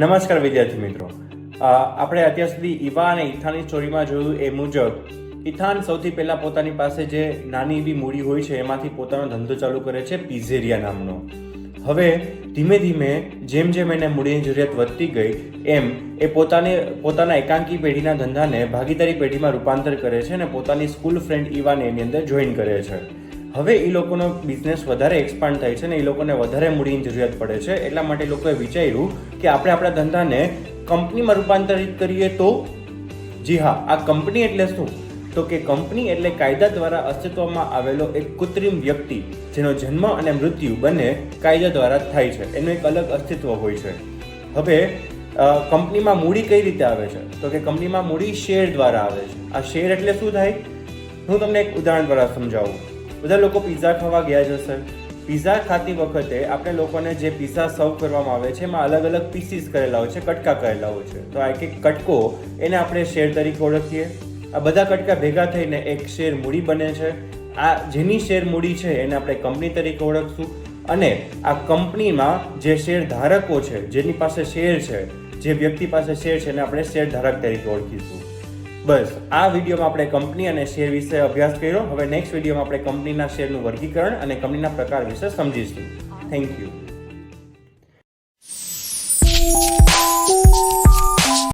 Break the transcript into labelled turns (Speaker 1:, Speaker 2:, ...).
Speaker 1: નમસ્કાર વિદ્યાર્થી મિત્રો. આપણે અત્યાર સુધી ઈવા અને ઇથાનની સ્ટોરીમાં જોયું એ મુજબ ઇથાન સૌથી પહેલાં પોતાની પાસે જે નાની એવી મૂડી હોય છે, એમાંથી પોતાનો ધંધો ચાલુ કરે છે પિઝેરિયા નામનો. હવે ધીમે ધીમે જેમ જેમ એને મૂડીની જરૂરિયાત વધતી ગઈ, એમ એ પોતાને, પોતાના એકાંકી પેઢીના ધંધાને ભાગીદારી પેઢીમાં રૂપાંતર કરે છે અને પોતાની સ્કૂલ ફ્રેન્ડ ઈવાને એની અંદર જોઈન કરે છે. હવે એ લોકોનો બિઝનેસ વધારે એક્સપાન્ડ થાય છે ને એ લોકોને વધારે મૂડીની જરૂરિયાત પડે છે. એટલા માટે લોકોએ વિચાર્યું કે આપણે આપણા ધંધાને કંપનીમાં રૂપાંતરિત કરીએ તો? જી હા, આ કંપની એટલે શું? તો કે કંપની એટલે કાયદા દ્વારા અસ્તિત્વમાં આવેલો એક કૃત્રિમ વ્યક્તિ જેનો જન્મ અને મૃત્યુ બંને કાયદા દ્વારા થાય છે. એનું એક અલગ અસ્તિત્વ હોય છે. હવે કંપનીમાં મૂડી કઈ રીતે આવે છે? તો કે કંપનીમાં મૂડી શેર દ્વારા આવે છે. આ શેર એટલે શું થાય? હું તમને એક ઉદાહરણ દ્વારા સમજાવું. બધા લોકો પિઝા ખાવા ગયા જ હશે. પિઝા ખાતી વખતે આપણે લોકોને જે પિઝા સર્વ કરવામાં આવે છે, એમાં અલગ અલગ પીસીસ કરેલા હોય છે, કટકા કરેલા હોય છે. તો આ એક એક કટકો એને આપણે શેર તરીકે ઓળખીએ. આ બધા કટકા ભેગા થઈને એક શેર મૂડી બને છે. આ જેની શેર મૂડી છે એને આપણે કંપની તરીકે ઓળખશું. અને આ કંપનીમાં જે શેર ધારકો છે, જેની પાસે શેર છે, જે વ્યક્તિ પાસે શેર છે એને આપણે શેર ધારક તરીકે ઓળખીશું. બસ, આ વિડીયોમાં આપણે કંપની અને શેર વિશે અભ્યાસ કર્યો. હવે નેક્સ્ટ વિડીયોમાં આપણે કંપનીના શેરનું વર્ગીકરણ અને કંપનીના પ્રકાર વિશે સમજીશું. Thank you